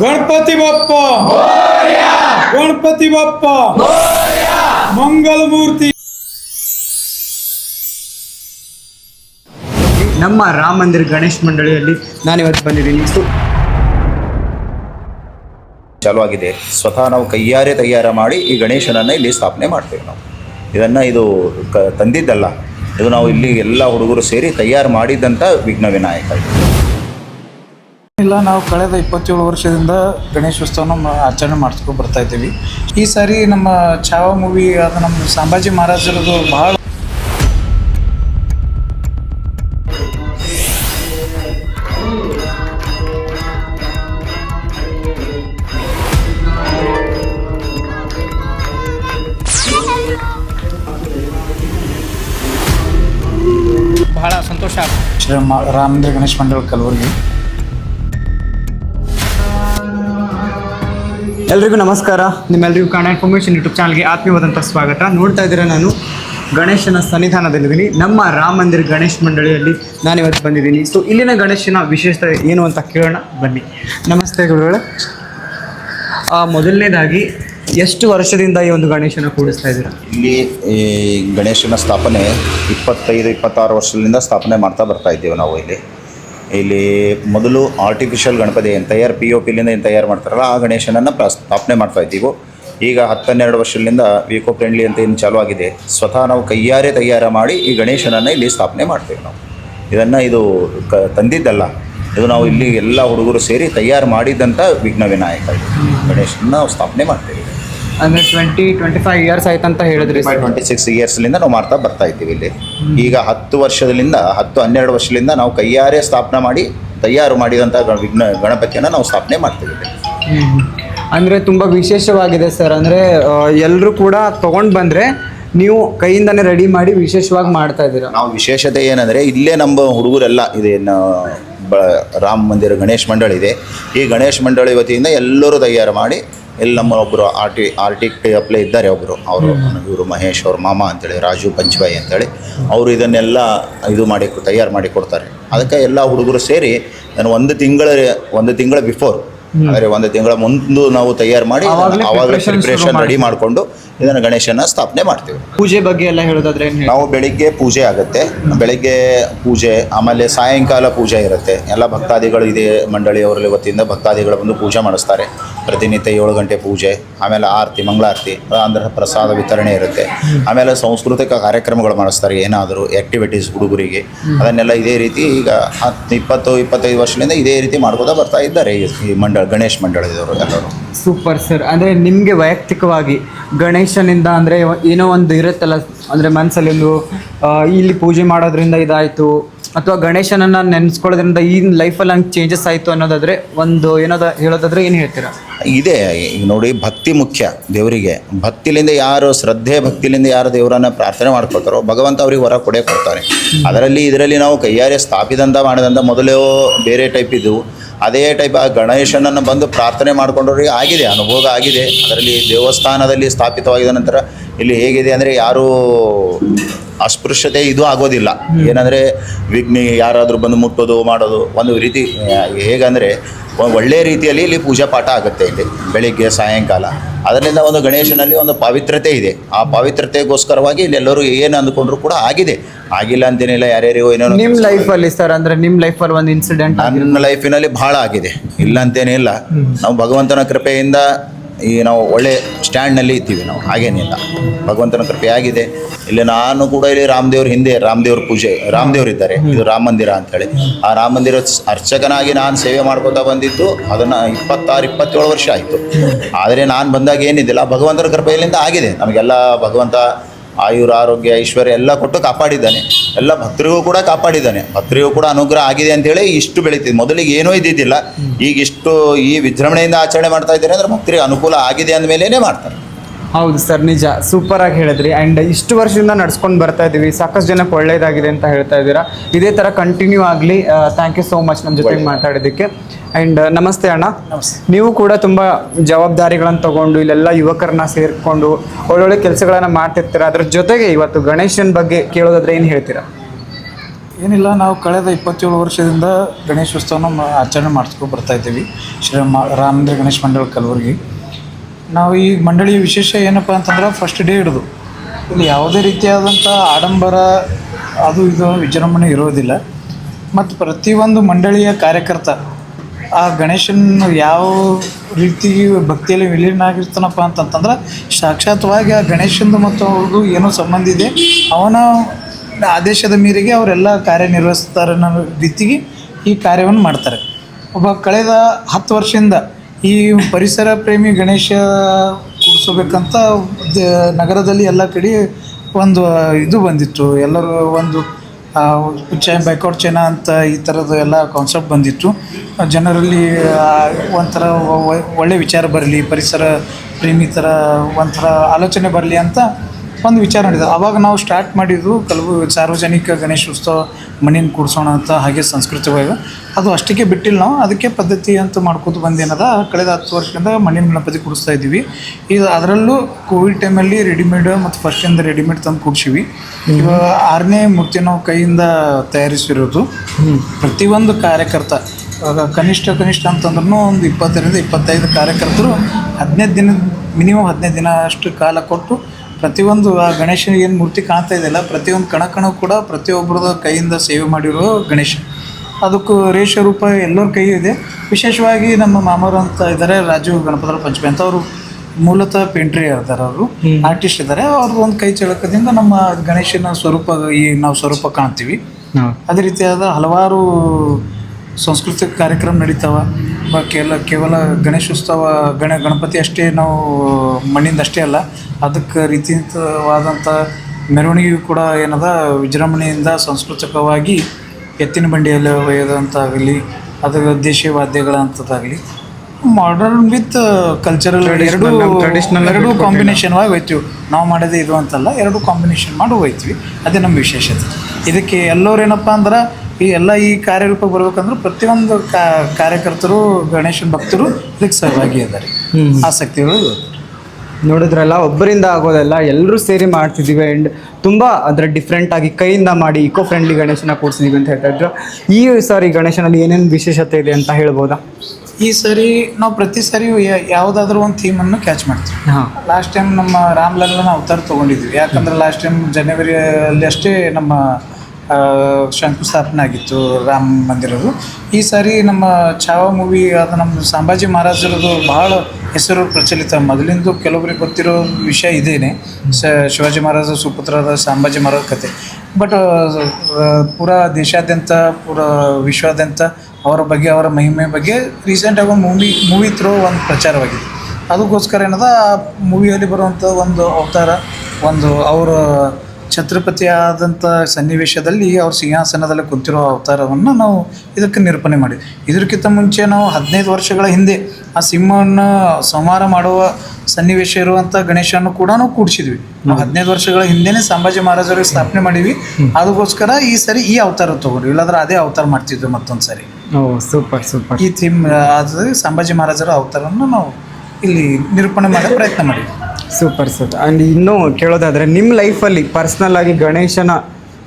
ಗಣಪತಿ ಬಪ್ಪ. ಗಣಪತಿ ಬಪ್ಪ. ಮಂಗಲ ಮೂರ್ತಿ ನಮ್ಮ ರಾಮ ಮಂದಿರ ಗಣೇಶ್ ಮಂಡಳಿಯಲ್ಲಿ ನಾನಿವತ್ತು ಬಂದಿದ್ದೀನಿ. ಸೊ ಚಾಲು ಆಗಿದೆ. ಸ್ವತಃ ನಾವು ಕೈಯಾರೆ ತಯಾರ ಮಾಡಿ ಈ ಗಣೇಶನನ್ನು ಇಲ್ಲಿ ಸ್ಥಾಪನೆ ಮಾಡ್ತೇವೆ ನಾವು. ಇದನ್ನು ಇದು ಕ ತಂದಿದ್ದಲ್ಲ. ಇದು ನಾವು ಇಲ್ಲಿ ಎಲ್ಲ ಹುಡುಗರು ಸೇರಿ ತಯಾರು ಮಾಡಿದ್ದಂಥ ವಿಘ್ನ ವಿನಾಯಕ ಇದು. ಇಲ್ಲ ನಾವು ಕಳೆದ ಇಪ್ಪತ್ತೇಳು ವರ್ಷದಿಂದ ಗಣೇಶೋತ್ಸವನ ಉತ್ಸವನ ಆಚರಣೆ ಮಾಡಿಸ್ಕೊಂಡು ಬರ್ತಾ ಇದ್ದೀವಿ. ಈ ಸಾರಿ ನಮ್ಮ ಚಾವ ಮೂವಿ ಅದು ನಮ್ಮ ಸಂಭಾಜಿ ಮಹಾರಾಜರದು ಬಹಳ ಬಹಳ ಸಂತೋಷ ಶ್ರೀ ರಾಮೇಂದ್ರ ಗಣೇಶ ಗಣೇಶ್ ಮಂಡಳ ಕಲಬುರಗಿ. ಎಲ್ರಿಗೂ ನಮಸ್ಕಾರ. ನಿಮ್ಮೆಲ್ಲರಿಗೂ ಕನ್ನಡ ಇನ್ಫಾರ್ಮೇಷನ್ ಯೂಟ್ಯೂಬ್ ಚಾನಲ್ಗೆ ಆತ್ಮೀಯವಾದಂಥ ಸ್ವಾಗತ. ನೋಡ್ತಾ ಇದ್ದೀರಾ ನಾನು ಗಣೇಶನ ಸನ್ನಿಧಾನದಲ್ಲಿದ್ದೀನಿ. ನಮ್ಮ ರಾಮ ಮಂದಿರ ಗಣೇಶ್ ಮಂಡಳಿಯಲ್ಲಿ ನಾನಿವತ್ತು ಬಂದಿದ್ದೀನಿ. ಸೊ ಇಲ್ಲಿನ ಗಣೇಶನ ವಿಶೇಷತೆ ಏನು ಅಂತ ಕೇಳೋಣ. ಬನ್ನಿ. ನಮಸ್ತೆ ಗುರುಗಳೇ. ಮೊದಲನೇದಾಗಿ ಎಷ್ಟು ವರ್ಷದಿಂದ ಈ ಒಂದು ಗಣೇಶನ ಕೂಡಿಸ್ತಾ ಇದ್ದೀರಾ? ಇಲ್ಲಿ ಈ ಗಣೇಶನ ಸ್ಥಾಪನೆ ಇಪ್ಪತ್ತೈದು ಇಪ್ಪತ್ತಾರು ವರ್ಷದಿಂದ ಸ್ಥಾಪನೆ ಮಾಡ್ತಾ ಬರ್ತಾ ಇದ್ದೇವೆ ನಾವು ಇಲ್ಲಿ. ಇಲ್ಲಿ ಮೊದಲು ಆರ್ಟಿಫಿಷಿಯಲ್ ಗಣಪತಿ ಏನು ತಯಾರು ಪಿ ಒ ಪಿಲಿಂದ ಏನು ತಯಾರು ಮಾಡ್ತಾರಲ್ಲ, ಆ ಗಣೇಶನನ್ನು ಪ್ರ ಸ್ಥಾಪನೆ ಮಾಡ್ತಾ ಇದ್ದೀವಿ. ಈಗ ಹತ್ತನ್ನೆರಡು ವರ್ಷದಿಂದ ವಿಕೋ ಫ್ರೆಂಡ್ಲಿ ಅಂತ ಏನು ಚಾಲೂ ಆಗಿದೆ. ಸ್ವತಃ ನಾವು ಕೈಯಾರೆ ತಯಾರು ಮಾಡಿ ಈ ಗಣೇಶನನ್ನು ಇಲ್ಲಿ ಸ್ಥಾಪನೆ ಮಾಡ್ತೇವೆ ನಾವು. ಇದನ್ನು ಇದು ಕ ತಂದಿದ್ದಲ್ಲ. ಇದು ನಾವು ಇಲ್ಲಿ ಎಲ್ಲ ಹುಡುಗರು ಸೇರಿ ತಯಾರು ಮಾಡಿದ್ದಂಥ ವಿಘ್ನ ವಿನಾಯಕ ಗಣೇಶನ ನಾವು ಸ್ಥಾಪನೆ ಮಾಡ್ತೇವೆ. ಅಂದರೆ ಟ್ವೆಂಟಿ ಟ್ವೆಂಟಿ ಫೈವ್ ಇಯರ್ಸ್ ಆಯ್ತು ಅಂತ ಹೇಳಿದ್ರಿ ಸರ್ ಟ್ವೆಂಟಿ ಸಿಕ್ಸ್ ಇಯರ್ಸ್ಲಿಂದ ನಾವು ಮಾಡ್ತಾ ಬರ್ತಾ ಇದ್ದೀವಿ ಇಲ್ಲಿ. ಈಗ ಹತ್ತು ವರ್ಷದಿಂದ ಹತ್ತು ಹನ್ನೆರಡು ವರ್ಷದಿಂದ ನಾವು ಕೈಯಾರೆ ಸ್ಥಾಪನೆ ಮಾಡಿ ತಯಾರು ಮಾಡಿದಂಥ ವಿಘ್ನ ಗಣಪತಿಯನ್ನು ನಾವು ಸ್ಥಾಪನೆ ಮಾಡ್ತೀವಿ ಅಂದ್ರೆ ತುಂಬ ವಿಶೇಷವಾಗಿದೆ ಸರ್ ಅಂದರೆ ಎಲ್ಲರೂ ಕೂಡ ತೊಗೊಂಡು ಬಂದರೆ ನೀವು ಕೈಯಿಂದನೇ ರೆಡಿ ಮಾಡಿ ವಿಶೇಷವಾಗಿ ಮಾಡ್ತಾ ಇದ್ದೀರಾ? ನಾವು ವಿಶೇಷತೆ ಏನಂದರೆ ಇಲ್ಲೇ ನಮ್ಮ ಹುಡುಗರೆಲ್ಲ ಇದೇನು ಬ ರಾಮ ಮಂದಿರ ಗಣೇಶ್ ಮಂಡಳಿ ಇದೆ. ಈ ಗಣೇಶ್ ಮಂಡಳಿ ವತಿಯಿಂದ ಎಲ್ಲರೂ ತಯಾರು ಮಾಡಿ ಇಲ್ಲಿ ನಮ್ಮ ಒಬ್ಬರು R T R T apply ಇದ್ದಾರೆ ಒಬ್ಬರು ಅವರು ಇವರು ಮಹೇಶ್ ಅವ್ರ ಮಾಮ ಅಂತೇಳಿ ರಾಜು ಪಂಚಬಾಯಿ ಅಂತೇಳಿ. ಅವರು ಇದನ್ನೆಲ್ಲ ಇದು ಮಾಡಿ ತಯಾರು ಮಾಡಿ ಕೊಡ್ತಾರೆ. ಅದಕ್ಕೆ ಎಲ್ಲ ಹುಡುಗರು ಸೇರಿ ನಾನು ಒಂದು ತಿಂಗಳ ಒಂದು ತಿಂಗಳ ಬಿಫೋರ್. ಅಂದರೆ ಒಂದು ತಿಂಗಳ ಮುಂದೆ ನಾವು ತಯಾರು ಮಾಡಿ ಅವಾಗಲೇ ಆವಾಗಲೇ ಪ್ರಿಪ್ರೇಷನ್ ರೆಡಿ ಮಾಡಿಕೊಂಡು ಇದನ್ನು ಗಣೇಶನ ಸ್ಥಾಪನೆ ಮಾಡ್ತೀವಿ. ಪೂಜೆ ಬಗ್ಗೆ ಎಲ್ಲ ಹೇಳೋದಾದ್ರೆ ಏನು ಹೇಳಿ ನಾವು ಬೆಳಿಗ್ಗೆ ಪೂಜೆ ಆಗುತ್ತೆ. ಬೆಳಿಗ್ಗೆ ಪೂಜೆ ಆಮೇಲೆ ಸಾಯಂಕಾಲ ಪೂಜೆ ಇರುತ್ತೆ. ಎಲ್ಲ ಭಕ್ತಾದಿಗಳು ಇದೆ ಮಂಡಳಿಯವರಲ್ಲಿ ವತಿಯಿಂದ ಭಕ್ತಾದಿಗಳು ಬಂದು ಪೂಜೆ ಮಾಡಿಸ್ತಾರೆ. ಪ್ರತಿನಿತ್ಯ ಏಳು ಗಂಟೆ ಪೂಜೆ ಆಮೇಲೆ ಆರತಿ ಮಂಗಳಾರತಿ ಅಂದ್ರೆ ಪ್ರಸಾದ ವಿತರಣೆ ಇರುತ್ತೆ. ಆಮೇಲೆ ಸಾಂಸ್ಕೃತಿಕ ಕಾರ್ಯಕ್ರಮಗಳು ಮಾಡಿಸ್ತಾರೆ ಏನಾದರೂ ಆ್ಯಕ್ಟಿವಿಟೀಸ್ ಹುಡುಗರಿಗೆ. ಅದನ್ನೆಲ್ಲ ಇದೇ ರೀತಿ ಈಗ ಹತ್ತು ಇಪ್ಪತ್ತು ಇಪ್ಪತ್ತೈದು ವರ್ಷದಿಂದ ಇದೇ ರೀತಿ ಮಾಡ್ಕೋತಾ ಬರ್ತಾ ಇದ್ದಾರೆ ಈ ಈ ಮಂಡಳ ಗಣೇಶ್ ಮಂಡಳದವರು ಎಲ್ಲರೂ. Super sir. ಅಂದರೆ ನಿಮಗೆ ವೈಯಕ್ತಿಕವಾಗಿ ಗಣೇಶನಿಂದ ಅಂದರೆ ಏನೋ ಒಂದು ಇರುತ್ತಲ್ಲ, ಅಂದರೆ ಮನಸ್ಸಲ್ಲಿ ಒಂದು ಇಲ್ಲಿ ಪೂಜೆ ಮಾಡೋದ್ರಿಂದ ಇದಾಯಿತು, ಅಥವಾ ಗಣೇಶನನ್ನು ನೆನೆಸ್ಕೊಳ್ಳೋದ್ರಿಂದ ಈ ಲೈಫಲ್ಲಿ ಹಂಗೆ ಚೇಂಜಸ್ ಆಯಿತು ಅನ್ನೋದಾದರೆ ಒಂದು ಏನೋ ಹೇಳೋದಾದ್ರೆ ಏನು ಹೇಳ್ತೀರಾ? ಇದೆ, ಈಗ ನೋಡಿ ಭಕ್ತಿ ಮುಖ್ಯ ದೇವರಿಗೆ. ಭಕ್ತಿಲಿಂದ ಯಾರು ಶ್ರದ್ಧೆ, ಭಕ್ತಿಲಿಂದ ಯಾರು ದೇವರನ್ನು ಪ್ರಾರ್ಥನೆ ಮಾಡ್ಕೊಳ್ತಾರೋ, ಭಗವಂತ ಅವ್ರಿಗೆ ಹೊರ ಕೊಡೇ ಕೊಡ್ತಾರೆ. ಅದರಲ್ಲಿ, ಇದರಲ್ಲಿ ನಾವು ಕೈಯಾರೆ ಸ್ಥಾಪಿದಂಥ ಮಾಡಿದಂಥ ಮೊದಲೇ ಬೇರೆ ಟೈಪ್ ಇದ್ದವು ಅದೇ ಟೈಪ್ ಆ ಗಣೇಶನನ್ನು ಬಂದು ಪ್ರಾರ್ಥನೆ ಮಾಡಿಕೊಂಡವ್ರಿಗೆ ಆಗಿದೆ ಅನುಭೋಗ ಆಗಿದೆ. ಅದರಲ್ಲಿ ದೇವಸ್ಥಾನದಲ್ಲಿ ಸ್ಥಾಪಿತವಾಗಿದ ನಂತರ ಇಲ್ಲಿ ಹೇಗಿದೆ ಅಂದರೆ ಯಾರೂ ಅಸ್ಪೃಶ್ಯತೆ ಇದು ಆಗೋದಿಲ್ಲ. ಏನಂದರೆ ವಿಘ್ನಿ ಯಾರಾದರೂ ಬಂದು ಮುಟ್ಟೋದು ಮಾಡೋದು ಒಂದು ರೀತಿ ಹೇಗಂದರೆ ಒಳ್ಳೆಯ ರೀತಿಯಲ್ಲಿ ಇಲ್ಲಿ ಪೂಜಾ ಪಾಠ ಆಗುತ್ತೆ ಇಲ್ಲಿ ಬೆಳಿಗ್ಗೆ ಸಾಯಂಕಾಲ. ಅದರಿಂದ ಒಂದು ಗಣೇಶನಲ್ಲಿ ಒಂದು ಪವಿತ್ರತೆ ಇದೆ. ಆ ಪವಿತ್ರತೆಗೋಸ್ಕರವಾಗಿ ಇಲ್ಲಿ ಎಲ್ಲರೂ ಏನು ಅಂದ್ಕೊಂಡ್ರು ಕೂಡ ಆಗಿದೆ. ಆಗಿಲ್ಲ ಅಂತೇನಿಲ್ಲ ಯಾರ್ಯಾರಿಗೂ ಏನೋ ನಿಮ್ಮ ಲೈಫಲ್ಲಿ ಸರ್ ಅಂದರೆ ನಿಮ್ಮ ಲೈಫಲ್ಲಿ ಒಂದು ಇನ್ಸಿಡೆಂಟ್ ನನ್ನ ಲೈಫಿನಲ್ಲಿ ಭಾಳ ಆಗಿದೆ. ಇಲ್ಲ ಅಂತೇನಿಲ್ಲ. ನಾವು ಭಗವಂತನ ಕೃಪೆಯಿಂದ ಈ ನಾವು ಒಳ್ಳೆ ಸ್ಟ್ಯಾಂಡ್ನಲ್ಲಿ ಇದ್ದೀವಿ ನಾವು ಹಾಗೇನಿಲ್ಲ ಭಗವಂತನ ಕೃಪೆ ಆಗಿದೆ. ಇಲ್ಲಿ ನಾನು ಕೂಡ ಇಲ್ಲಿ ರಾಮದೇವ್ರ ಹಿಂದೆ ರಾಮದೇವ್ರ ಪೂಜೆ, ರಾಮದೇವ್ರು ಇದ್ದಾರೆ. ಇದು ರಾಮ ಮಂದಿರ ಅಂತೇಳಿ ಆ ರಾಮ ಮಂದಿರ ಅರ್ಚಕನಾಗಿ ನಾನು ಸೇವೆ ಮಾಡ್ಕೋತಾ ಬಂದಿದ್ದು, ಅದನ್ನು ಇಪ್ಪತ್ತಾರು, ಇಪ್ಪತ್ತೇಳು ವರ್ಷ ಆಯಿತು. ಆದರೆ ನಾನು ಬಂದಾಗ ಏನಿದ್ದಿಲ್ಲ, ಭಗವಂತನ ಕೃಪೆಯಲ್ಲಿಂದ ಆಗಿದೆ. ನಮಗೆಲ್ಲ ಭಗವಂತ ಆಯುರ ಆರೋಗ್ಯ ಐಶ್ವರ್ಯ ಎಲ್ಲ ಕೊಟ್ಟು ಕಾಪಾಡಿದ್ದಾನೆ. ಎಲ್ಲ ಭಕ್ತರಿಗೂ ಕೂಡ ಕಾಪಾಡಿದ್ದಾನೆ. ಭಕ್ತರಿಗೂ ಕೂಡ ಅನುಗ್ರಹ ಆಗಿದೆ ಅಂತೇಳಿ ಇಷ್ಟು ಬೆಳೀತಿದೆ. ಮೊದಲಿಗೆ ಏನೂ ಇದ್ದಿದ್ದಿಲ್ಲ. ಈಗ ಇಷ್ಟು ಈ ವಿಜೃಂಭಣೆಯಿಂದ ಆಚರಣೆ ಮಾಡ್ತಾ ಇದ್ದಾರೆ ಅಂದ್ರೆ ಭಕ್ತರಿಗೆ ಅನುಕೂಲ ಆಗಿದೆ ಅಂದಮೇಲೇ ಮಾಡ್ತಾರೆ. ಹೌದು ಸರ್ ನಿಜ. ಸೂಪರ್ ಆಗಿ ಹೇಳಿದ್ರಿ. ಆ್ಯಂಡ್ ಇಷ್ಟು ವರ್ಷದಿಂದ ನಡ್ಸ್ಕೊಂಡು ಬರ್ತಾ ಇದ್ದೀವಿ ಸಾಕಷ್ಟು ಜನಕ್ಕೆ ಒಳ್ಳೇದಾಗಿದೆ ಅಂತ ಹೇಳ್ತಾ ಇದ್ದೀರಾ. ಇದೇ ಥರ ಕಂಟಿನ್ಯೂ ಆಗಲಿ. ಥ್ಯಾಂಕ್ ಯು ಸೋ ಮಚ್ ನಮ್ಮ ಜೊತೆ ಮಾತಾಡೋದಕ್ಕೆ ಆ್ಯಂಡ್ ನಮಸ್ತೆ ಅಣ್ಣ. ನೀವು ಕೂಡ ತುಂಬ ಜವಾಬ್ದಾರಿಗಳನ್ನು ತಗೊಂಡು ಇಲ್ಲೆಲ್ಲ ಯುವಕರನ್ನ ಸೇರಿಕೊಂಡು ಒಳ್ಳೊಳ್ಳೆ ಕೆಲಸಗಳನ್ನು ಮಾಡ್ತಿರ್ತೀರ. ಅದ್ರ ಜೊತೆಗೆ ಇವತ್ತು ಗಣೇಶನ ಬಗ್ಗೆ ಕೇಳೋದಾದ್ರೆ ಏನು ಹೇಳ್ತೀರಾ? ಏನಿಲ್ಲ ನಾವು ಕಳೆದ ಇಪ್ಪತ್ತೇಳು ವರ್ಷದಿಂದ ಗಣೇಶೋತ್ಸವನ ಉತ್ಸವನ ಆಚರಣೆ ಮಾಡಿಸ್ಕೊಂಡು ಬರ್ತಾ ಇದ್ದೀವಿ. ಶ್ರೀ ಮಾ ರಾಮಂದ್ರ ಗಣೇಶ ಮಂಡಳ ಕಲಬುರಗಿ. ನಾವು ಈ ಮಂಡಳಿಯ ವಿಶೇಷ ಏನಪ್ಪ ಅಂತಂದ್ರೆ ಫಸ್ಟ್ ಡೇ ಇಡೋದು ಇಲ್ಲಿ ಯಾವುದೇ ರೀತಿಯಾದಂಥ ಆಡಂಬರ ಅದು ಇದು ವಿಜೃಂಭಣೆ ಇರೋದಿಲ್ಲ. ಮತ್ತು ಪ್ರತಿಯೊಂದು ಮಂಡಳಿಯ ಕಾರ್ಯಕರ್ತ ಆ ಗಣೇಶನ ಯಾವ ರೀತಿ ಭಕ್ತಿಯಲ್ಲಿ ವಿಲೀನ ಆಗಿರ್ತಾನಪ್ಪ ಅಂತಂತಂದ್ರೆ ಸಾಕ್ಷಾತ್ವಾಗಿ ಆ ಗಣೇಶಂದು ಮತ್ತು ಅವ್ರದ್ದು ಏನೋ ಸಂಬಂಧ ಇದೆ. ಅವನ ಆದೇಶದ ಮೇರೆಗೆ ಅವರೆಲ್ಲ ಕಾರ್ಯನಿರ್ವಹಿಸ್ತಾರೆ ಅನ್ನೋ ರೀತಿಗೆ ಈ ಕಾರ್ಯವನ್ನು ಮಾಡ್ತಾರೆ. ಒಬ್ಬ ಕಳೆದ ಹತ್ತು ವರ್ಷದಿಂದ ಈ ಪರಿಸರ ಪ್ರೇಮಿ ಗಣೇಶ ಕೂಡಿಸಬೇಕಂತ ನಗರದಲ್ಲಿ ಎಲ್ಲ ಕಡೆ ಒಂದು ಇದು ಬಂದಿತ್ತು. ಎಲ್ಲರೂ ಒಂದು ಚೈ ಬೈಕೌಟ್ ಚೈನಾ ಅಂತ ಈ ಥರದ ಎಲ್ಲ ಕಾನ್ಸೆಪ್ಟ್ ಬಂದಿತ್ತು. ಜನರಲ್ಲಿ ಒಂಥರ ಒಳ್ಳೆ ವಿಚಾರ ಬರಲಿ, ಪರಿಸರ ಪ್ರೇಮಿ ಥರ ಒಂಥರ ಆಲೋಚನೆ ಬರಲಿ ಅಂತ ಒಂದು ವಿಚಾರ ನಡೆದ. ಅವಾಗ ನಾವು ಸ್ಟಾರ್ಟ್ ಮಾಡಿದ್ದು ಕೆಲವು ಸಾರ್ವಜನಿಕ ಗಣೇಶ ಉತ್ಸವ, ಮಣ್ಣಿನ ಕೂಡಿಸೋಣ ಅಂತ ಹಾಗೆ ಸಂಸ್ಕೃತವಾಗಿ ಅದು ಅಷ್ಟಕ್ಕೆ ಬಿಟ್ಟಿಲ್ಲ ನಾವು. ಅದಕ್ಕೆ ಪದ್ಧತಿ ಅಂತ ಮಾಡ್ಕೋತ ಬಂದೇನದ, ಕಳೆದ ಹತ್ತು ವರ್ಷದಿಂದ ಮಣ್ಣಿನ ಗಣಪತಿ ಕೂಡಿಸ್ತಾ ಇದ್ದೀವಿ. ಈಗ ಅದರಲ್ಲೂ ಕೋವಿಡ್ ಟೈಮಲ್ಲಿ ರೆಡಿಮೇಡ್ ಮತ್ತು ಫಸ್ಟಿಂದ ರೆಡಿಮೇಡ್ ತಂದು ಕೂಡ್ಸೀವಿ. ಇವಾಗ ಆರನೇ ಮೂರ್ತಿ ನಾವು ಕೈಯಿಂದ ತಯಾರಿಸಿರೋದು. ಪ್ರತಿಯೊಂದು ಕಾರ್ಯಕರ್ತ ಇವಾಗ ಕನಿಷ್ಠ ಕನಿಷ್ಠ ಅಂತಂದ್ರೂ ಒಂದು ಇಪ್ಪತ್ತರಿಂದ ಇಪ್ಪತ್ತೈದು ಕಾರ್ಯಕರ್ತರು ಹದಿನೈದು ದಿನ ಮಿನಿಮಮ್ ಹದಿನೈದು ದಿನ ಅಷ್ಟು ಕಾಲ ಕೊಟ್ಟು ಪ್ರತಿಯೊಂದು ಆ ಗಣೇಶನ ಏನು ಮೂರ್ತಿ ಕಾಣ್ತಾ ಇದೆಯಲ್ಲ ಪ್ರತಿಯೊಂದು ಕಣ ಕಣ ಕೂಡ ಪ್ರತಿಯೊಬ್ಬರದ ಕೈಯಿಂದ ಸೇವೆ ಮಾಡಿರೋ ಗಣೇಶ. ಅದಕ್ಕೂ ರೇಷ ರೂಪ ಎಲ್ಲರ ಕೈ ಇದೆ. ವಿಶೇಷವಾಗಿ ನಮ್ಮ ಮಾಮರು ಅಂತ ಇದ್ದಾರೆ ರಾಜು ಗಣಪತರ ಪಂಚಮಿ ಅಂತ ಅವರು ಮೂಲತಃ ಪೇಂಟ್ರಿ ಇರ್ತಾರೆ ಅವರು ಆರ್ಟಿಸ್ಟ್ ಇದ್ದಾರೆ. ಅವ್ರದ್ದು ಒಂದು ಕೈ ಚಳಕದಿಂದ ನಮ್ಮ ಗಣೇಶನ ಸ್ವರೂಪ ಈ ನಾವು ಸ್ವರೂಪ ಕಾಣ್ತೀವಿ. ಅದೇ ರೀತಿಯಾದ ಹಲವಾರು ಸಾಂಸ್ಕೃತಿಕ ಕಾರ್ಯಕ್ರಮ ನಡೀತಾವ. ಕೇವಲ ಕೇವಲ ಗಣೇಶೋತ್ಸವ ಗಣ ಗಣಪತಿ ಅಷ್ಟೇ ನಾವು ಮಣ್ಣಿಂದ ಅಷ್ಟೇ ಅಲ್ಲ ಅದಕ್ಕೆ ರೀತಿಯುತವಾದಂಥ ಮೆರವಣಿಗೆ ಕೂಡ ಏನದ ವಿಜೃಂಭಣೆಯಿಂದ ಸಾಂಸ್ಕೃತಿಕವಾಗಿ ಎತ್ತಿನ ಬಂಡಿಯಲ್ಲಿ ಒಯ್ಯೋದಂತಾಗಲಿ ಅದರ ದೇಶೀಯ ವಾದ್ಯಗಳಂಥದ್ದಾಗಲಿ ಮಾಡರ್ನ್ ವಿತ್ ಕಲ್ಚರಲ್ ಎರಡು ಟ್ರೆಡಿಷನಲ್ ಎರಡು. ಕಾಂಬಿನೇಷನ್ ಆಗಿ ಹೋಯ್ತೀವಿ ನಾವು ಮಾಡೋದೇ ಇದು ಅಂತಲ್ಲ ಎರಡು ಕಾಂಬಿನೇಷನ್ ಮಾಡಿ ಹೋಯ್ತೀವಿ ಅದೇ ನಮ್ಮ ವಿಶೇಷತೆ. ಇದಕ್ಕೆ ಎಲ್ಲರೇನಪ್ಪ ಅಂದ್ರೆ ಈ ಎಲ್ಲ ಈ ಕಾರ್ಯರೂಪ ಬರ್ಬೇಕಂದ್ರೆ ಪ್ರತಿಯೊಂದು ಕಾ- ಕಾರ್ಯಕರ್ತರು ಗಣೇಶನ ಭಕ್ತರು ಇದಕ್ಕೆ ಸಹಭಾಗಿಯಾದ್ದಾರೆ ಆಸಕ್ತಿಗಳು ಇರುತ್ತೆ. ನೋಡಿದ್ರಲ್ಲ ಒಬ್ಬರಿಂದ ಆಗೋದಲ್ಲ ಎಲ್ಲರೂ ಸೇರಿ ಮಾಡ್ತಿದ್ದೀವಿ ಆ್ಯಂಡ್ ತುಂಬ ಅದರ ಡಿಫ್ರೆಂಟ್ ಆಗಿ ಕೈಯಿಂದ ಮಾಡಿ ಇಕೋ ಫ್ರೆಂಡ್ಲಿ ಗಣೇಶನ ಕೂಡಿಸಿದ್ದೀವಿ ಅಂತ ಹೇಳ್ತಾ ಇದ್ರು. ಈ ಸಾರಿ ಗಣೇಶನಲ್ಲಿ ಏನೇನು ವಿಶೇಷತೆ ಇದೆ ಅಂತ ಹೇಳ್ಬೋದಾ? ಈ ಸರಿ ನಾವು ಪ್ರತಿ ಸರಿ ಯಾವುದಾದ್ರೂ ಒಂದು ಥೀಮನ್ನು ಕ್ಯಾಚ್ ಮಾಡ್ತೀವಿ. ಹಾಂ. ಲಾಸ್ಟ್ ಟೈಮ್ ನಮ್ಮ ರಾಮ್ಲಲ್ಲನ ಅವತಾರ ತೊಗೊಂಡಿದ್ವಿ ಯಾಕಂದ್ರೆ ಲಾಸ್ಟ್ ಟೈಮ್ ಜನವರಿಯಲ್ಲಿ ಅಷ್ಟೇ ನಮ್ಮ ಶಂಕುಸ್ಥಾಪನೆ ಆಗಿತ್ತು ರಾಮ ಮಂದಿರದು. ಈ ಸಾರಿ ನಮ್ಮ ಚಾವ ಮೂವಿ ಅದು ನಮ್ಮ ಸಂಭಾಜಿ ಮಹಾರಾಜರದು ಭಾಳ ಹೆಸರು ಪ್ರಚಲಿತ. ಮೊದಲಿಂದು ಕೆಲವರಿಗೆ ಗೊತ್ತಿರೋ ವಿಷಯ ಇದೇನೆ. ಸ, ಶಿವಾಜಿ ಮಹಾರಾಜ ಸುಪುತ್ರದ ಸಂಭಾಜಿ ಮಹಾರಾಜ ಕತೆ. ಬಟ್ ಪೂರಾ ದೇಶಾದ್ಯಂತ, ಪೂರಾ ವಿಶ್ವಾದ್ಯಂತ, ಅವರ ಬಗ್ಗೆ, ಅವರ ಮಹಿಮೆ ಬಗ್ಗೆ ರೀಸೆಂಟಾಗಿ ಒಂದು ಮೂವಿ ಮೂವಿ ಥ್ರೂ ಒಂದು ಪ್ರಚಾರವಾಗಿದೆ. ಅದಕ್ಕೋಸ್ಕರ ಏನದ, ಆ ಮೂವಿಯಲ್ಲಿ ಬರುವಂಥ ಒಂದು ಅವತಾರ, ಒಂದು ಅವರ ಛತ್ರಪತಿ ಆದಂಥ ಸನ್ನಿವೇಶದಲ್ಲಿ ಅವ್ರ ಸಿಂಹಾಸನದಲ್ಲಿ ಕುಂತಿರೋ ಅವತಾರವನ್ನು ನಾವು ಇದಕ್ಕೆ ನಿರೂಪಣೆ ಮಾಡಿದ್ವಿ. ಇದಕ್ಕಿಂತ ಮುಂಚೆ ನಾವು ಹದಿನೈದು ವರ್ಷಗಳ ಹಿಂದೆ ಆ ಸಿಂಹವನ್ನು ಸಂಹಾರ ಮಾಡುವ ಸನ್ನಿವೇಶ ಇರುವಂಥ ಗಣೇಶನೂ ಕೂಡ ನಾವು ಕೂಡಿಸಿದ್ವಿ. ನಾವು ಹದಿನೈದು ವರ್ಷಗಳ ಹಿಂದೆನೇ ಸಂಭಾಜಿ ಮಹಾರಾಜರಿಗೆ ಸ್ಥಾಪನೆ ಮಾಡಿವಿ ಅದಕ್ಕೋಸ್ಕರ ಈ ಸರಿ ಈ ಅವತಾರ ತೊಗೊಂಡ್ವಿ. ಇಲ್ಲಾಂದ್ರೆ ಅದೇ ಅವತಾರ ಮಾಡ್ತಿದ್ವಿ ಮತ್ತೊಂದು ಸರಿ. ಓ ಸೂಪರ್ ಸೂಪರ್. ಈ ಥೀಮ್ ಅದು ಸಂಭಾಜಿ ಮಹಾರಾಜರ ಅವತಾರವನ್ನು ನಾವು ಇಲ್ಲಿ ನಿರೂಪಣೆ ಮಾಡೋ ಪ್ರಯತ್ನ ಮಾಡಿದ್ವಿ. ಸೂಪರ್ ಸರ್ ಆ್ಯಂಡ್ ಇನ್ನೂ ಕೇಳೋದಾದರೆ ನಿಮ್ಮ ಲೈಫಲ್ಲಿ ಪರ್ಸ್ನಲ್ ಆಗಿ ಗಣೇಶನ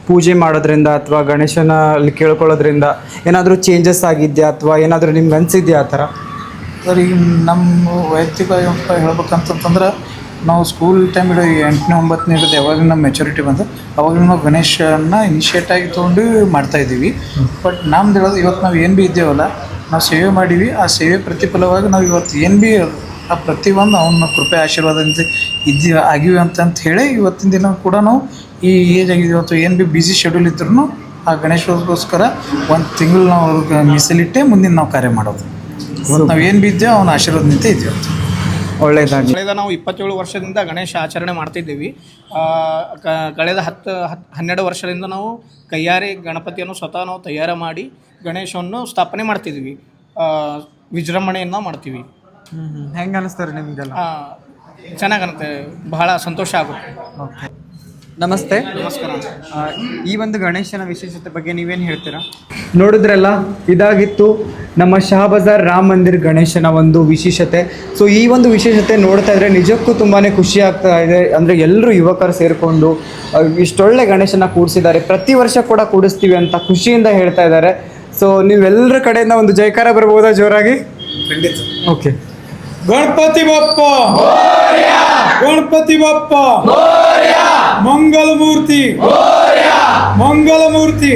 ಪೂಜೆ ಮಾಡೋದ್ರಿಂದ ಅಥವಾ ಗಣೇಶನ ಅಲ್ಲಿ ಕೇಳ್ಕೊಳ್ಳೋದ್ರಿಂದ ಏನಾದರೂ ಚೇಂಜಸ್ ಆಗಿದೆಯಾ ಅಥವಾ ಏನಾದರೂ ನಿಮ್ಗೆ ಅನಿಸಿದ್ಯಾ ಆ ಥರ? ಸರ್, ಈಗ ನಮ್ಮ ವೈಯಕ್ತಿಕವಾಗಿ ಹೇಳ್ಬೇಕಂತಂತಂದ್ರೆ, ನಾವು ಸ್ಕೂಲ್ ಟೈಮ್ ಹಿಡಿದು ಎಂಟನೇ, ಒಂಬತ್ತನೇ ಹಿಡಿದು ಯಾವಾಗ ನಮ್ಮ ಮೆಚುರಿಟಿ ಬಂದು ಅವಾಗ ನಾವು ಗಣೇಶನ ಇನಿಷಿಯೇಟ್ ಆಗಿ ತೊಗೊಂಡು ಮಾಡ್ತಾ ಇದ್ದೀವಿ. ಬಟ್ ನಮ್ದು ಹೇಳೋದು, ಇವತ್ತು ನಾವು ಏನು ಭೀ ಇದ್ದೇವಲ್ಲ, ನಾವು ಸೇವೆ ಮಾಡೀವಿ. ಆ ಸೇವೆ ಪ್ರತಿಫಲವಾಗಿ ನಾವು ಇವತ್ತು ಏನು ಭೀ ಆ ಪ್ರತಿಯೊಂದು ಅವನ ಕೃಪೆ ಆಶೀರ್ವಾದದಿಂದ ಇದ್ದೀವಿ ಆಗಿವೆ ಅಂತಂತ ಹೇಳಿ ಇವತ್ತಿನ ದಿನ ಕೂಡ ನಾವು ಈ ಏಜ್ ಆಗಿದ್ದೀವಿ. ಇವತ್ತು ಏನು ಬಿ ಬ್ಯುಸಿ ಶೆಡ್ಯೂಲ್ ಇದ್ರೂ ಆ ಗಣೇಶಗೋಸ್ಕರ ಒಂದು ತಿಂಗಳು ನಾವು ಅವ್ರಿಗೆ ಮೀಸಲಿಟ್ಟೆ ಮುಂದಿನ ನಾವು ಕಾರ್ಯ ಮಾಡೋದು. ಇವತ್ತು ನಾವು ಏನು ಬಿದ್ದೇವೆ ಅವನ ಆಶೀರ್ವಾದದಿಂದ ಇದ್ದೀವಿ. ಅಂತ ಒಳ್ಳೇದಾಗಿ. ಕಳೆದ ನಾವು ಇಪ್ಪತ್ತೇಳು ವರ್ಷದಿಂದ ಗಣೇಶ ಆಚರಣೆ ಮಾಡ್ತಿದ್ದೀವಿ. ಕಳೆದ ಹತ್ತು ಹತ್ತು ಹನ್ನೆರಡು ವರ್ಷದಿಂದ ನಾವು ಕೈಯಾರೆ ಗಣಪತಿಯನ್ನು ಸ್ವತಃ ನಾವು ತಯಾರು ಮಾಡಿ ಗಣೇಶವನ್ನು ಸ್ಥಾಪನೆ ಮಾಡ್ತಿದ್ದೀವಿ. ವಿಜೃಂಭಣೆಯನ್ನು ಮಾಡ್ತೀವಿ. ಹೆಂಗೆ ಅನಿಸ್ತಾರೆ ನಿಮಗೆಲ್ಲ ಚೆನ್ನಾಗತ್ತೆ ಬಹಳ ಸಂತೋಷ ಆಗುತ್ತೆ. ಓಕೆ. ನಮಸ್ತೆ. ನಮಸ್ಕಾರ. ಆ, ಈ ಒಂದು ಗಣೇಶನ ವಿಶೇಷತೆ ಬಗ್ಗೆ ನೀವೇನು ಹೇಳ್ತೀರಾ? ನೋಡಿದ್ರಲ್ಲ ಇದಾಗಿತ್ತು. ನಮ್ಮ ಶಹಬಜಾರ್ ರಾಮ ಮಂದಿರ್ ಗಣೇಶನ ಒಂದು ವಿಶೇಷತೆ. ಸೊ ಈ ಒಂದು ವಿಶೇಷತೆ ನೋಡ್ತಾ ಇದ್ರೆ ನಿಜಕ್ಕೂ ತುಂಬಾ ಖುಷಿ ಆಗ್ತಾ ಇದೆ. ಅಂದರೆ ಎಲ್ಲರೂ ಯುವಕರು ಸೇರಿಕೊಂಡು ಇಷ್ಟೊಳ್ಳೆ ಗಣೇಶನ ಕೂಡಿಸಿದ್ದಾರೆ. ಪ್ರತಿ ವರ್ಷ ಕೂಡ ಕೂಡಿಸ್ತೀವಿ ಅಂತ ಖುಷಿಯಿಂದ ಹೇಳ್ತಾ ಇದ್ದಾರೆ. ಸೊ ನೀವೆಲ್ಲರ ಕಡೆಯಿಂದ ಒಂದು ಜೈಕಾರ ಬರ್ಬೋದಾ ಜೋರಾಗಿ? ಖಂಡಿತ. ಓಕೆ ಗಣಪತಿ ಬಪ್ಪ ಗಣಪತಿ ಬಪ್ಪ ಮಂಗಲ ಮೂರ್ತಿ ಮಂಗಲ ಮೂರ್ತಿ